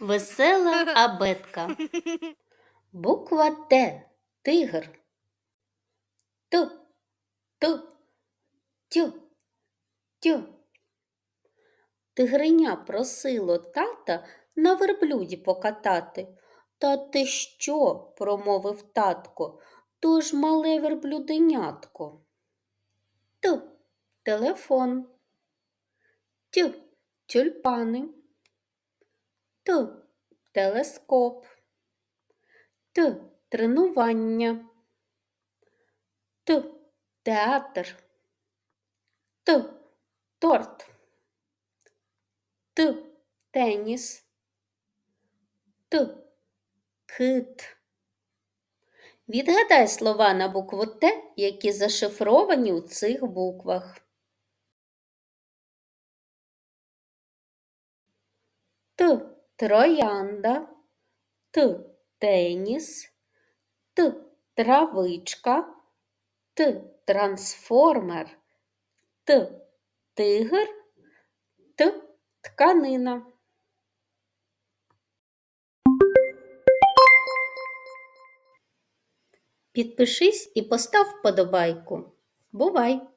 Весела абетка. Буква Т. Тигр. Ту, ту, тю, тю. Тигриня просило тата на верблюді покатати. Та ти що? промовив татко, то ж мале верблюденятко. Ту, телефон. Тю, тюльпани. Ту, телескоп. Т, тренування. Т, театр. Т, торт. Т, теніс. Т, кит. Відгадай слова на букву Т, які зашифровані у цих буквах. Т, троянда. Т, теніс. Т, травичка. Т, трансформер. Т, тигр. Т, тканина. Підпишись і постав вподобайку. Бувай!